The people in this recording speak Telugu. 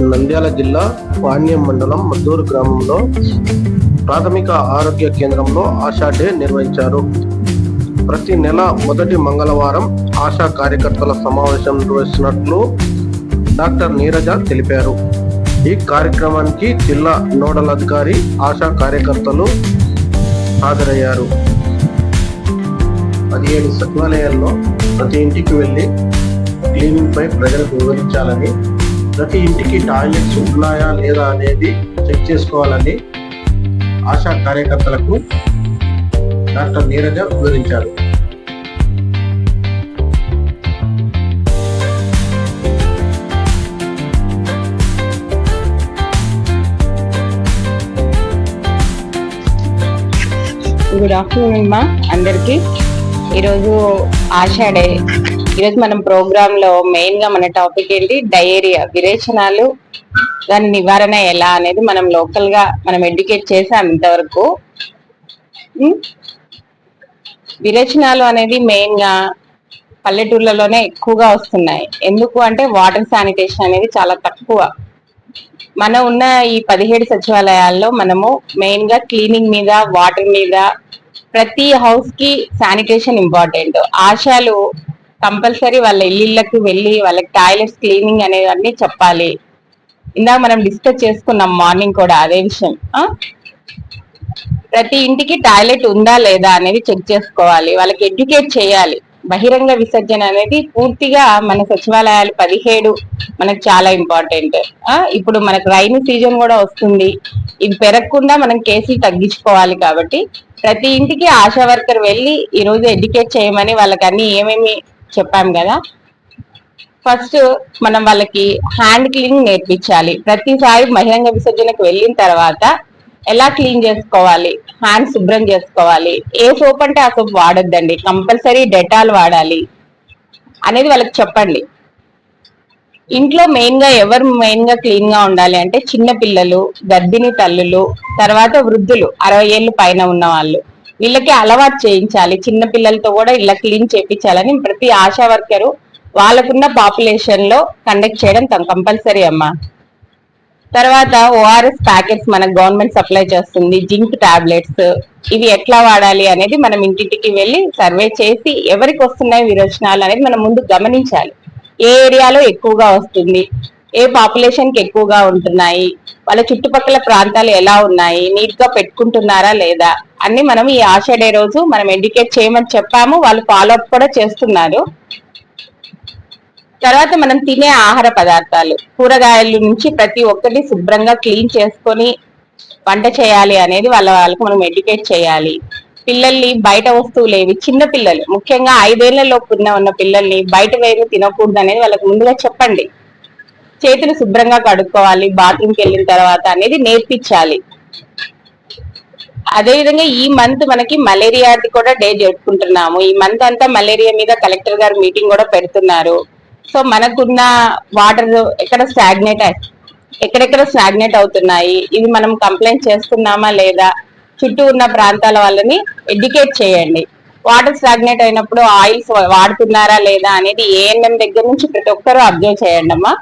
నంద్యాల జిల్లా పాణ్యం మండలం మద్దూరు గ్రామంలో ప్రాథమిక ఆరోగ్య కేంద్రంలో ఆశా డే నిర్వహించారు. ప్రతి నెల మొదటి మంగళవారం ఆశా కార్యకర్తల సమావేశం నిర్వహిస్తున్నట్లు డాక్టర్ నీరజ తెలిపారు. ఈ కార్యక్రమానికి జిల్లా నోడల్ అధికారి ఆశా కార్యకర్తలు హాజరయ్యారు. పదిహేడు సచివాలయాల్లో ప్రతి ఇంటికి వెళ్ళి క్లీనింగ్ పై ప్రజలకు వివరించాలని ప్రతి ఇంటికి టాయిలెట్స్ ఉన్నాయా లేదా అనేది చెక్ చేసుకోవాలని ఆశా కార్యకర్తలకు డాక్టర్ నీరజ వివరించారు. గుడ్ ఆఫ్టర్నూన్ మా అందరికి. ఈరోజు ఆషా డే ఈరోజు మనం ప్రోగ్రామ్లో మెయిన్గా మన టాపిక్ ఏంటి? డయేరియా విరేచనాలు దాని నివారణ ఎలా అనేది మనం లోకల్గా మనం ఎడ్యుకేట్ చేసాం ఇంతవరకు. విరేచనాలు అనేది మెయిన్గా పల్లెటూర్లలోనే ఎక్కువగా వస్తున్నాయి. ఎందుకు అంటే వాటర్ శానిటేషన్ అనేది చాలా తక్కువ. మనం ఉన్న ఈ పదిహేడు సచివాలయాల్లో మనము మెయిన్గా క్లీనింగ్ మీద వాటర్ మీద ప్రతి హౌస్కి శానిటేషన్ ఇంపార్టెంట్ ఆశాలు కంపల్సరీ వాళ్ళ ఇళ్ళకి వెళ్ళి వాళ్ళకి టాయిలెట్స్ క్లీనింగ్ అనేవన్నీ చెప్పాలి. ఇందాక మనం డిస్కస్ చేసుకున్నాం మార్నింగ్ కూడా అదే విషయం. ప్రతి ఇంటికి టాయిలెట్ ఉందా లేదా అనేది చెక్ చేసుకోవాలి. వాళ్ళకి ఎడ్యుకేట్ చేయాలి. బహిరంగ విసర్జన అనేది పూర్తిగా మన సచివాలయాలు పదిహేడు మనకు చాలా ఇంపార్టెంట్. ఇప్పుడు మనకు రైని సీజన్ కూడా వస్తుంది. ఇది పెరగకుండా మనం కేసులు తగ్గించుకోవాలి కాబట్టి ప్రతి ఇంటికి ఆశా వర్కర్ వెళ్ళి ఈ రోజు ఎడ్యుకేట్ చేయమని వాళ్ళకి అన్ని ఏమేమి చెప్పాం కదా. ఫస్ట్ మనం వాళ్ళకి హ్యాండ్ క్లీన్ నేర్పించాలి. ప్రతిసారి బహిరంగ విసర్జనకు వెళ్ళిన తర్వాత ఎలా క్లీన్ చేసుకోవాలి? హ్యాండ్ శుభ్రం చేసుకోవాలి. ఏ సోప్ అంటే ఆ సోప్ వాడొద్దండి. కంపల్సరీ డెటాల్ వాడాలి అనేది వాళ్ళకి చెప్పండి. ఇంట్లో మెయిన్గా ఎవరు మెయిన్గా క్లీన్గా ఉండాలి అంటే చిన్న పిల్లలు గర్భిణీ తల్లులు తర్వాత వృద్ధులు అరవై ఏళ్ళు పైన ఉన్న వాళ్ళు వీళ్ళకి అలవాటు చేయించాలి. చిన్న పిల్లలతో కూడా ఇలా క్లీన్ చేయించాలని ప్రతి ఆశా వర్కరు వాళ్ళకున్న పాపులేషన్లో కండక్ట్ చేయడం కంపల్సరీ అమ్మా. తర్వాత ఓఆర్ఎస్ ప్యాకెట్స్ మనకు గవర్నమెంట్ సప్లై చేస్తుంది. జింక్ టాబ్లెట్స్ ఇవి ఎట్లా వాడాలి అనేది మనం ఇంటింటికి వెళ్ళి సర్వే చేసి ఎవరికి వస్తున్నాయి విరోచనాలు అనేది మనం ముందు గమనించాలి. ఏ ఏరియాలో ఎక్కువగా వస్తుంది? ఏ పాపులేషన్కి ఎక్కువగా ఉంటున్నాయి? వాళ్ళ చుట్టుపక్కల ప్రాంతాలు ఎలా ఉన్నాయి? నీట్గా పెట్టుకుంటున్నారా లేదా? అన్ని మనం ఈ ఆశా డే రోజు మనం ఎడ్యుకేట్ చేయమని చెప్పాము. వాళ్ళు ఫాలో అప్ కూడా చేస్తున్నారు. తర్వాత మనం తినే ఆహార పదార్థాలు. కూరగాయల నుంచి ప్రతి ఒక్కటి శుభ్రంగా క్లీన్ చేసుకొని వంట చేయాలి అనేది వాళ్ళ వాళ్ళకి మనం ఎడ్యుకేట్ చేయాలి. పిల్లల్ని బయట వస్తువులు ఏవి? చిన్న పిల్లలు. ముఖ్యంగా ఐదేళ్ళ ఉన్న ఉన్న పిల్లల్ని బయట వేరు తినకూడదు అనేది వాళ్ళకి ముందుగా చెప్పండి. చేతులు శుభ్రంగా కడుక్కోవాలి. బాత్రూమ్కి వెళ్ళిన తర్వాత అనేది నేర్పించాలి. అదే విధంగా ఈ మంత్ మనకి మలేరియాది కూడా డే జరుపుకుంటున్నాము. ఈ మంత్ అంతా మలేరియా మీద కలెక్టర్ గారు మీటింగ్ కూడా పెడుతున్నారు. సో మనకున్న వాటర్ ఎక్కడ స్టాగ్నేట్ ఎక్కడెక్కడ స్టాగ్నేట్ అవుతున్నాయి ఇది మనం కంప్లైంట్ చేస్తున్నామా లేదా చుట్టూ ఉన్న ప్రాంతాల వాళ్ళని ఎడ్యుకేట్ చేయండి. వాటర్ స్టాగ్నేట్ అయినప్పుడు ఆయిల్స్ వాడుతున్నారా లేదా అనేది ఏఎన్ఎం దగ్గర నుంచి ప్రతి ఒక్కరూ అబ్జర్వ్ చేయండి అమ్మా